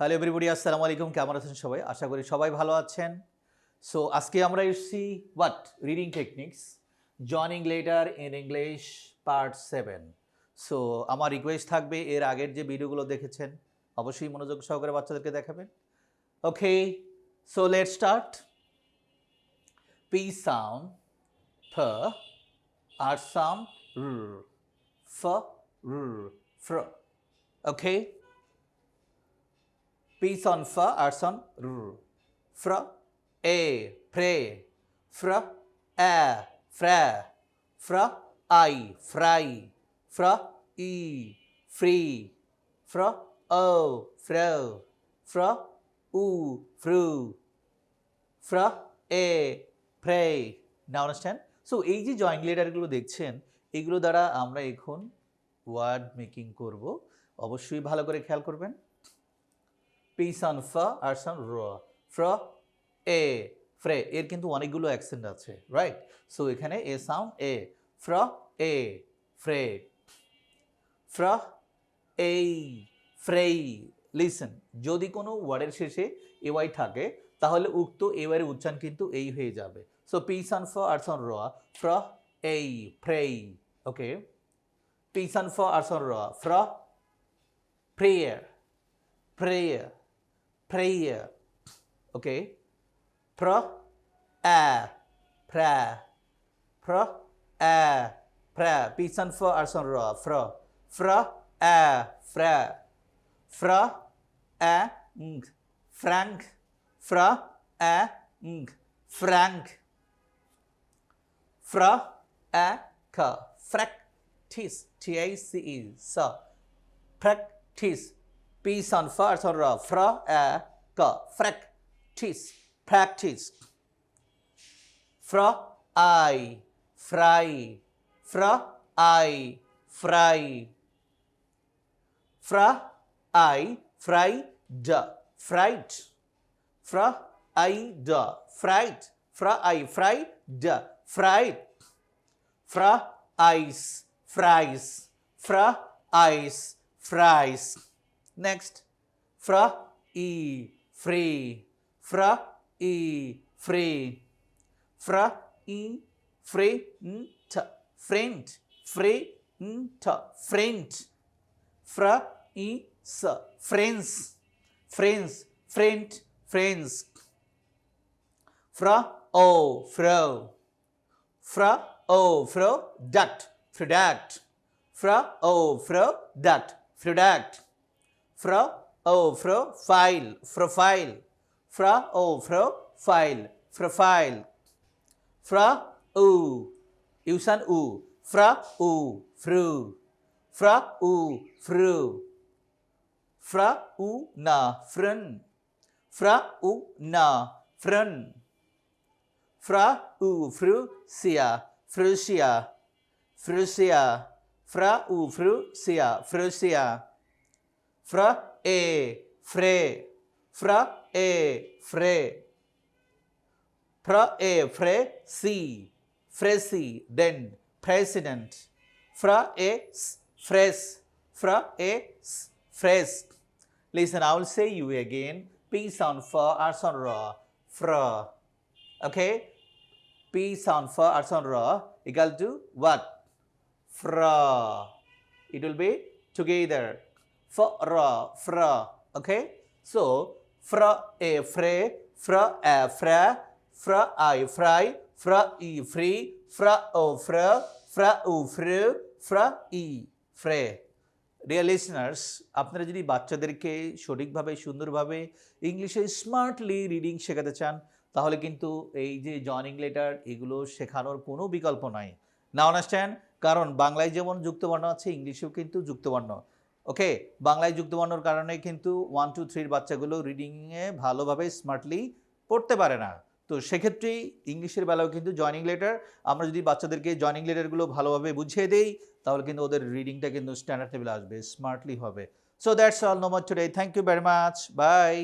Hello everybody আসসালামু আলাইকুম কেমন আছেন সবাই? আশা করি সবাই ভালো আছেন। সো আজকে আমরা এসেছি what reading techniques joining letter in English part seven so আমার রিকোয়েস্ট থাকবে, এর আগের যে ভিডিওগুলো দেখেছেন, অবশ্যই মনোযোগ সহকারে বাচ্চাদেরকে দেখাবেন। Okay so let start P sound ফ আর সাউন্ড ফ r fr fa, arts on r. Fra, a, pray. Fra, a, fra. Fra, I, fry. Fra, e, free. Fra, o, fro. Fra, u, fru. Fra, a, pray. Now understand? So এই যে joint লেটারগুলো দেখছেন এগুলো দ্বারা আমরা এখন word making করব অবশ্যই ভালো করে খেয়াল করবেন পিস অন ফ আর সন র। ফ্র এ ফ্রে এর কিন্তু অনেকগুলো অ্যাকসেন্ট আছে রাইট সো এখানে a sound A. ফ্র A fray. ফ্র এই ফ্রেই। লিসেন যদি কোনো ওয়ার্ডের শেষে এ ওয়াই থাকে তাহলে উক্ত এ ওয়াইয়ের উচ্চারণ কিন্তু এই হয়ে যাবে। সো পিস অন ফ আর সন র ফ্র এই ফ্রেই। ওকে পিস অন ফ আর সন র ফ্র prayer. prayer, prayer. Okay? Pro, a, Prayer. pro, a, pra. Pisan fo arson ro, fro. Fro, a, fra. Fra. a, ng. Frank, fro, a, ng. Frank. Fro, a, ka. Frac, tis, T-A-C-E. So, practice Peace on first or uh, fra a ka practice practice. Fra I fry fra I fry fra I fry da fried fra I da fried fra I fry da fried fra ice fries fra ice fries Next, fra e. Free, fra e. Free, fra e. Free t. Friend, free t. Friend, fra e. S. Friends, friends, friend, friends, fra o. Fro, fra o. Fro dat, product, fra o. Fro dat, product. Fra o fro profile fra o profile profile fra u. Usan u. Fra u. Fru. Fra u. Fru. Fra u. Na. Frun fra u. Na. Frun fra u. Fru sia. Frusia frusia fra u. Fru sia. Frusia fra e fre. Fra e fre. Fra e fre si. Fresi then president. Fra e s- fresh fra e s- fresh listen i will say you again. P sound for r sound raw. Fra. Okay? P sound for r sound raw. Equal to what? Fra. It will be together fra fra okay so fra a fre fra a fra fra i fry fra e free fra o fra fra u fru fra e fre dear listeners আপনারা যদি বাচ্চাদেরকে সঠিকভাবে সুন্দরভাবে ইংলিশে smartly reading শেখাতে চান তাহলে কিন্তু এই যে জয়নিং লেটার এগুলো শেখানোর কোনো বিকল্প নাই না আন্ডারস্ট্যান্ড কারণ বাংলায় যেমন যুক্তবর্ণ আছে ইংলিশেও কিন্তু যুক্তবর্ণ ওকে বাংলায় যুক্ত বর্ণর কারণে কিন্তু ওয়ান টু থ্রির বাচ্চাগুলো রিডিংয়ে ভালোভাবে স্মার্টলি পড়তে পারে না। তো সেক্ষেত্রেই ইংলিশের বেলাও কিন্তু জয়নিং লেটার আমরা যদি বাচ্চাদেরকে জয়নিং লেটারগুলো ভালোভাবে বুঝিয়ে দিই, তাহলে কিন্তু ওদের রিডিংটা কিন্তু স্ট্যান্ডার্ড টেবিলে আসবে স্মার্টলি হবে। So that's all no much today thank you very much bye